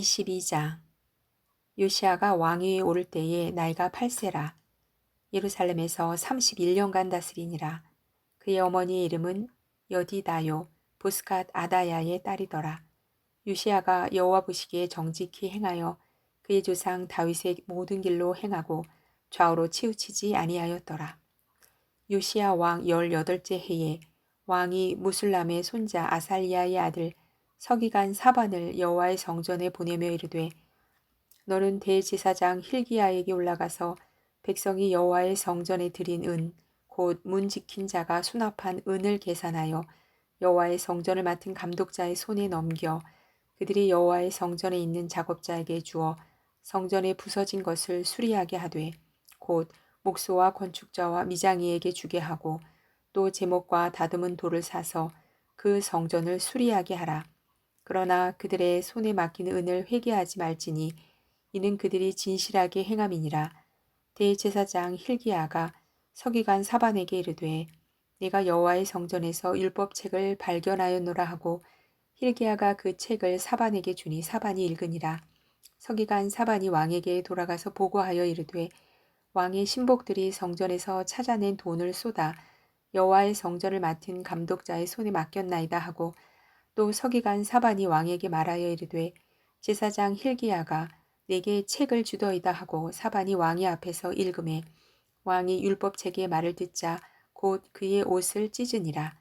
22장 요시아가 왕위에 오를 때에 나이가 8세라. 예루살렘에서 31년간 다스리니라. 그의 어머니의 이름은 여디다요 보스갓 아다야의 딸이더라. 요시아가 여호와 보시기에 정직히 행하여 그의 조상 다윗의 모든 길로 행하고 좌우로 치우치지 아니하였더라. 요시아 왕 18째 해에 왕이 무술람의 손자 아살리아의 아들 서기관 사반을 여호와의 성전에 보내며 이르되 너는 대제사장 힐기야에게 올라가서 백성이 여호와의 성전에 드린 은 곧 문 지킨 자가 수납한 은을 계산하여 여호와의 성전을 맡은 감독자의 손에 넘겨 그들이 여호와의 성전에 있는 작업자에게 주어 성전에 부서진 것을 수리하게 하되 곧 목소와 건축자와 미장이에게 주게 하고 또 제목과 다듬은 돌을 사서 그 성전을 수리하게 하라. 그러나 그들의 손에 맡긴 은을 회개하지 말지니 이는 그들이 진실하게 행함이니라. 대제사장 힐기야가 서기관 사반에게 이르되 내가 여호와의 성전에서 율법책을 발견하였노라 하고 힐기야가 그 책을 사반에게 주니 사반이 읽으니라. 서기관 사반이 왕에게 돌아가서 보고하여 이르되 왕의 신복들이 성전에서 찾아낸 돈을 쏟아 여호와의 성전을 맡은 감독자의 손에 맡겼나이다 하고 또 서기관 사반이 왕에게 말하여 이르되 제사장 힐기야가 내게 책을 주더이다 하고 사반이 왕의 앞에서 읽음에 왕이 율법책의 말을 듣자 곧 그의 옷을 찢으니라.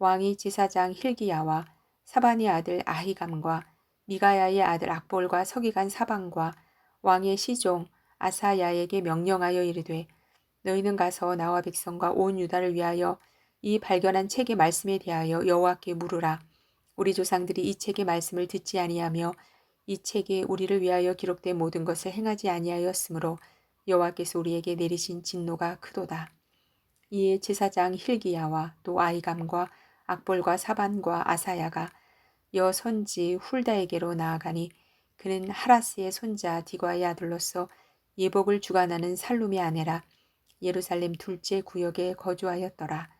왕이 제사장 힐기야와 사반의 아들 아히감과 미가야의 아들 악볼과 서기관 사반과 왕의 시종 아사야에게 명령하여 이르되 너희는 가서 나와 백성과 온 유다를 위하여 이 발견한 책의 말씀에 대하여 여호와께 물으라 우리 조상들이 이 책의 말씀을 듣지 아니하며 이 책에 우리를 위하여 기록된 모든 것을 행하지 아니하였으므로 여호와께서 우리에게 내리신 진노가 크도다. 이에 제사장 힐기야와 또 아이감과 악볼과 사반과 아사야가 여 선지 훌다에게로 나아가니 그는 하라스의 손자 디과의 아들로서 예복을 주관하는 살룸의 아내라 예루살렘 둘째 구역에 거주하였더라.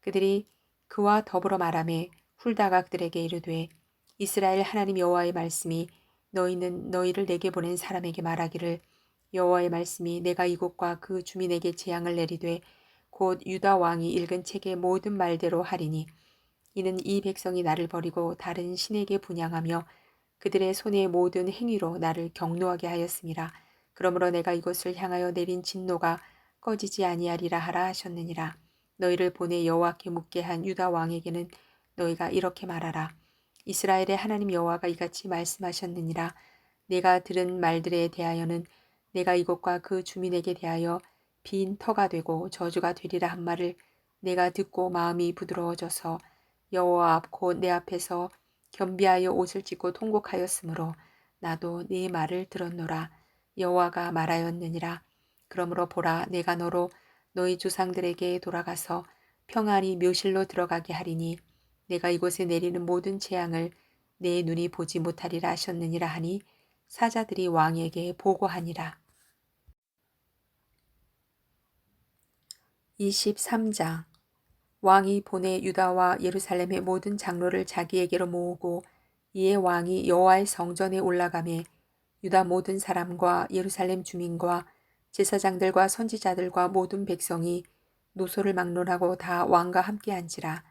그들이 그와 더불어 말하며 훌다가 그들에게 이르되 이스라엘 하나님 여호와의 말씀이 너희는 너희를 내게 보낸 사람에게 말하기를 여호와의 말씀이 내가 이곳과 그 주민에게 재앙을 내리되 곧 유다 왕이 읽은 책의 모든 말대로 하리니 이는 이 백성이 나를 버리고 다른 신에게 분양하며 그들의 손의 모든 행위로 나를 경노하게 하였습니다. 그러므로 내가 이것을 향하여 내린 진노가 꺼지지 아니하리라 하라 하셨느니라. 너희를 보내 여호와께 묻게 한 유다 왕에게는 너희가 이렇게 말하라. 이스라엘의 하나님 여호와가 이같이 말씀하셨느니라. 내가 들은 말들에 대하여는 내가 이곳과 그 주민에게 대하여 빈 터가 되고 저주가 되리라 한 말을 내가 듣고 마음이 부드러워져서 여호와 앞 곧 내 앞에서 겸비하여 옷을 찢고 통곡하였으므로 나도 네 말을 들었노라. 여호와가 말하였느니라. 그러므로 보라 내가 너로 너희 조상들에게 돌아가서 평안히 묘실로 들어가게 하리니 내가 이곳에 내리는 모든 재앙을 내 눈이 보지 못하리라 하셨느니라 하니 사자들이 왕에게 보고하니라. 23장 왕이 보내 유다와 예루살렘의 모든 장로를 자기에게로 모으고 이에 왕이 여호와의 성전에 올라가매 유다 모든 사람과 예루살렘 주민과 제사장들과 선지자들과 모든 백성이 노소를 막론하고 다 왕과 함께 앉으라.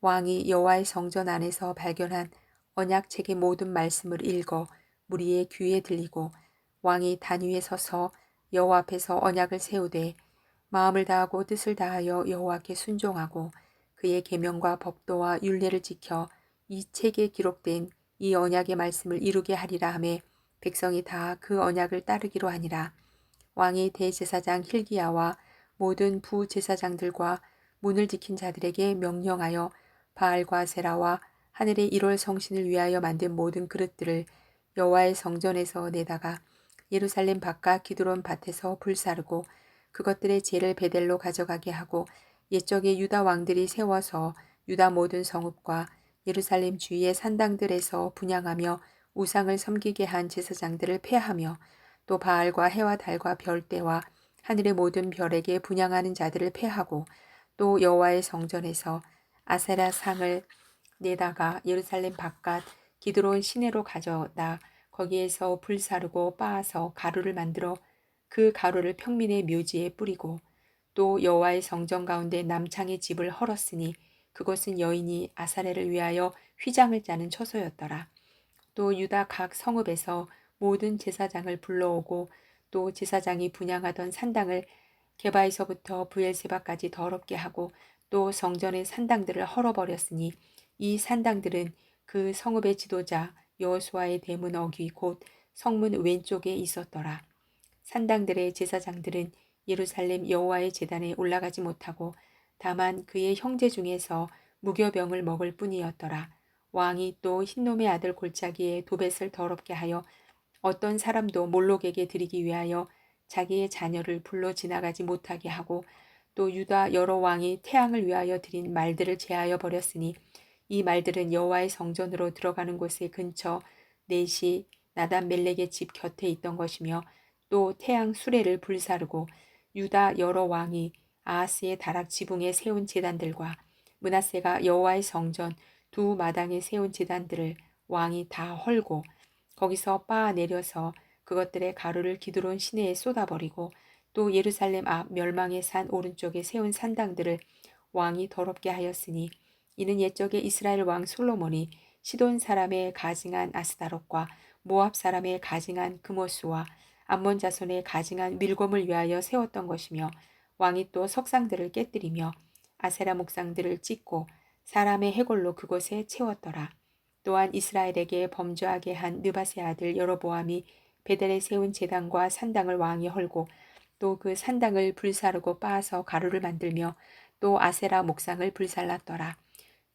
왕이 여호와의 성전 안에서 발견한 언약책의 모든 말씀을 읽어 무리의 귀에 들리고 왕이 단 위에 서서 여호와 앞에서 언약을 세우되 마음을 다하고 뜻을 다하여 여호와께 순종하고 그의 계명과 법도와 율례를 지켜 이 책에 기록된 이 언약의 말씀을 이루게 하리라 하매 백성이 다 그 언약을 따르기로 하니라. 왕이 대제사장 힐기야와 모든 부제사장들과 문을 지킨 자들에게 명령하여 바알과 세라와 하늘의 1월 성신을 위하여 만든 모든 그릇들을 여호와의 성전에서 내다가 예루살렘 바깥 기드론 밭에서 불사르고 그것들의 죄를 베델로 가져가게 하고 옛적의 유다 왕들이 세워서 유다 모든 성읍과 예루살렘 주위의 산당들에서 분양하며 우상을 섬기게 한 제사장들을 폐하며 또 바알과 해와 달과 별대와 하늘의 모든 별에게 분양하는 자들을 폐하고 또 여호와의 성전에서 아세라 상을 내다가 예루살렘 바깥 기드론 시내로 가져다 거기에서 불 사르고 빻아서 가루를 만들어 그 가루를 평민의 묘지에 뿌리고 또 여호와의 성전 가운데 남창의 집을 헐었으니 그것은 여인이 아사레를 위하여 휘장을 짜는 처소였더라. 또 유다 각 성읍에서 모든 제사장을 불러오고 또 제사장이 분양하던 산당을 개바에서부터 부엘세바까지 더럽게 하고 또 성전의 산당들을 헐어버렸으니 이 산당들은 그 성읍의 지도자 여호수아의 대문 어귀 곧 성문 왼쪽에 있었더라. 산당들의 제사장들은 예루살렘 여호와의 제단에 올라가지 못하고 다만 그의 형제 중에서 무교병을 먹을 뿐이었더라. 왕이 또 흰놈의 아들 골짜기에 도벳을 더럽게 하여 어떤 사람도 몰록에게 드리기 위하여 자기의 자녀를 불러 지나가지 못하게 하고 또 유다 여러 왕이 태양을 위하여 드린 말들을 제하여 버렸으니 이 말들은 여호와의 성전으로 들어가는 곳의 근처 넷이 나단 멜렉의 집 곁에 있던 것이며 또 태양 수레를 불사르고 유다 여러 왕이 아하스의 다락 지붕에 세운 제단들과 문하세가 여호와의 성전 두 마당에 세운 제단들을 왕이 다 헐고 거기서 빻아 내려서 그것들의 가루를 기드론 시내에 쏟아버리고 또 예루살렘 앞 멸망의 산 오른쪽에 세운 산당들을 왕이 더럽게 하였으니 이는 옛적에 이스라엘 왕 솔로몬이 시돈 사람의 가증한 아스다롯과 모압 사람의 가증한 금오스와 암몬 자손의 가증한 밀곰을 위하여 세웠던 것이며 왕이 또 석상들을 깨뜨리며 아세라 목상들을 찢고 사람의 해골로 그곳에 채웠더라. 또한 이스라엘에게 범죄하게 한 느바세 아들 여로보암이 베델에 세운 제단과 산당을 왕이 헐고 또 그 산당을 불사르고 빻아서 가루를 만들며 또 아세라 목상을 불살랐더라.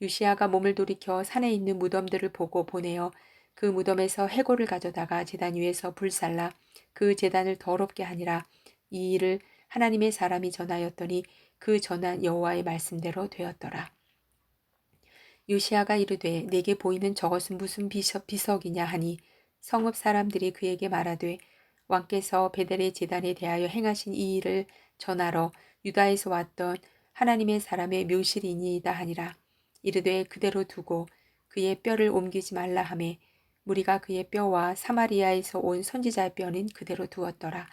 유시아가 몸을 돌이켜 산에 있는 무덤들을 보고 보내어 그 무덤에서 해골을 가져다가 제단 위에서 불살라 그 제단을 더럽게 하니라. 이 일을 하나님의 사람이 전하였더니 그 전한 여호와의 말씀대로 되었더라. 유시아가 이르되 내게 보이는 저것은 무슨 비석, 비석이냐 하니 성읍 사람들이 그에게 말하되 왕께서 베델의 재단에 대하여 행하신 이 일을 전하러 유다에서 왔던 하나님의 사람의 묘실이니이다 하니라. 이르되 그대로 두고 그의 뼈를 옮기지 말라 하매 무리가 그의 뼈와 사마리아에서 온 선지자의 뼈는 그대로 두었더라.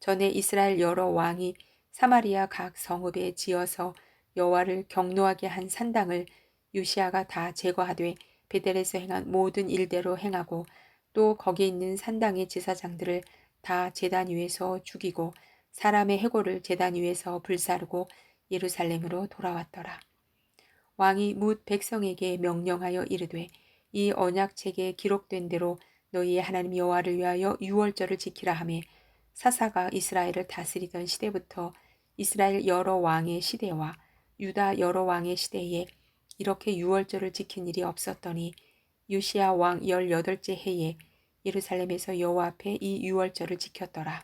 전에 이스라엘 여러 왕이 사마리아 각 성읍에 지어서 여호와를 경노하게 한 산당을 유시아가 다 제거하되 베델에서 행한 모든 일대로 행하고 또 거기에 있는 산당의 제사장들을 다 제단 위에서 죽이고 사람의 해골을 제단 위에서 불사르고 예루살렘으로 돌아왔더라. 왕이 뭇 백성에게 명령하여 이르되 이 언약책에 기록된 대로 너희의 하나님 여호와를 위하여 유월절을 지키라 하매 사사가 이스라엘을 다스리던 시대부터 이스라엘 여러 왕의 시대와 유다 여러 왕의 시대에 이렇게 유월절을 지킨 일이 없었더니 유시아 왕 18째 해에 예루살렘에서 여호와 앞에 이 유월절을 지켰더라.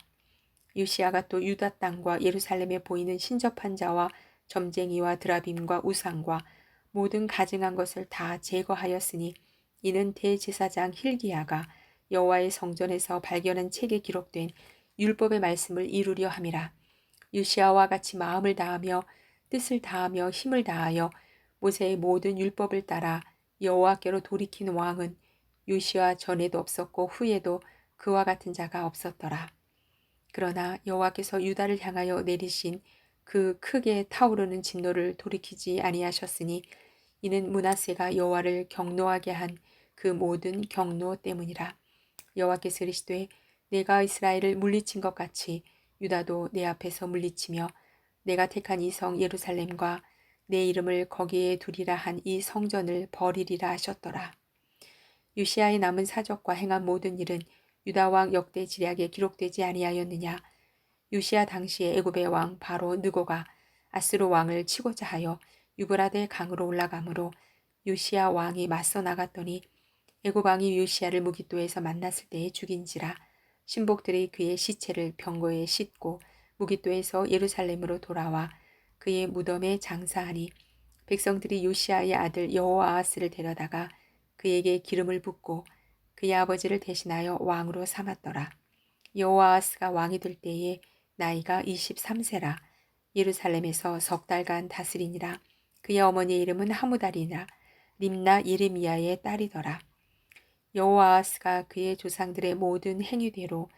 유시아가 또 유다 땅과 예루살렘에 보이는 신접한 자와 점쟁이와 드라빔과 우상과 모든 가증한 것을 다 제거하였으니 이는 대제사장 힐기야가 여호와의 성전에서 발견한 책에 기록된 율법의 말씀을 이루려 함이라. 유시아와 같이 마음을 다하며 뜻을 다하며 힘을 다하여 모세의 모든 율법을 따라 여호와께로 돌이킨 왕은 요시아 전에도 없었고 후에도 그와 같은 자가 없었더라. 그러나 여호와께서 유다를 향하여 내리신 그 크게 타오르는 진노를 돌이키지 아니하셨으니 이는 문하세가 여호와를 경노하게 한 그 모든 경노 때문이라. 여호와께서 이르시되 내가 이스라엘을 물리친 것 같이 유다도 내 앞에서 물리치며 내가 택한 이 성 예루살렘과 내 이름을 거기에 두리라 한 이 성전을 버리리라 하셨더라. 유시아의 남은 사적과 행한 모든 일은 유다 왕 역대 지략에 기록되지 아니하였느냐. 유시아 당시에 애굽의 왕 바로 느고가 아스로 왕을 치고자 하여 유브라데 강으로 올라가므로 유시아 왕이 맞서 나갔더니 애굽 왕이 유시아를 무기도에서 만났을 때에 죽인지라 신복들이 그의 시체를 병거에 싣고 무기도에서 예루살렘으로 돌아와 그의 무덤에 장사하니 백성들이 요시아의 아들 여호아스를 데려다가 그에게 기름을 붓고 그의 아버지를 대신하여 왕으로 삼았더라. 여호아스가 왕이 될 때에 나이가 23세라 예루살렘에서 석 달간 다스리니라 그의 어머니의 이름은 하무달이라 림나 예레미야의 딸이더라. 여호아하스가 그의 조상들의 모든 행위대로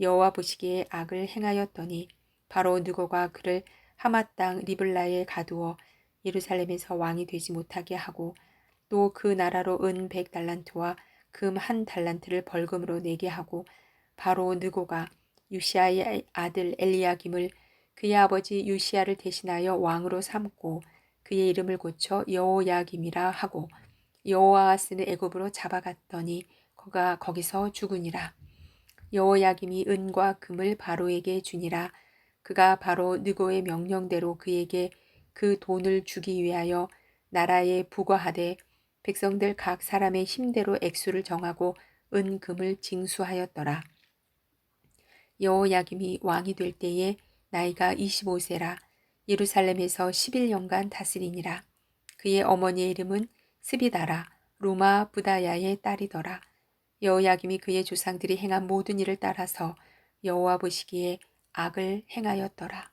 여호와 보시기에 악을 행하였더니 바로 누고가 그를 하마 땅 리블라에 가두어 예루살렘에서 왕이 되지 못하게 하고 또 그 나라로 은 백 달란트와 금 한 달란트를 벌금으로 내게 하고 바로 느고가 유시아의 아들 엘리야김을 그의 아버지 유시아를 대신하여 왕으로 삼고 그의 이름을 고쳐 여호야김이라 하고 여호아하스는 애굽으로 잡아갔더니 그가 거기서 죽으니라. 여호야김이 은과 금을 바로에게 주니라. 그가 바로 느고의 명령대로 그에게 그 돈을 주기 위하여 나라에 부과하되 백성들 각 사람의 힘대로 액수를 정하고 은 금을 징수하였더라. 여호야김이 왕이 될 때에 나이가 25세라 예루살렘에서 11년간 다스리니라. 그의 어머니의 이름은 스비다라 루마 부다야의 딸이더라. 여호야김이 그의 조상들이 행한 모든 일을 따라서 여호와 보시기에 악을 행하였더라.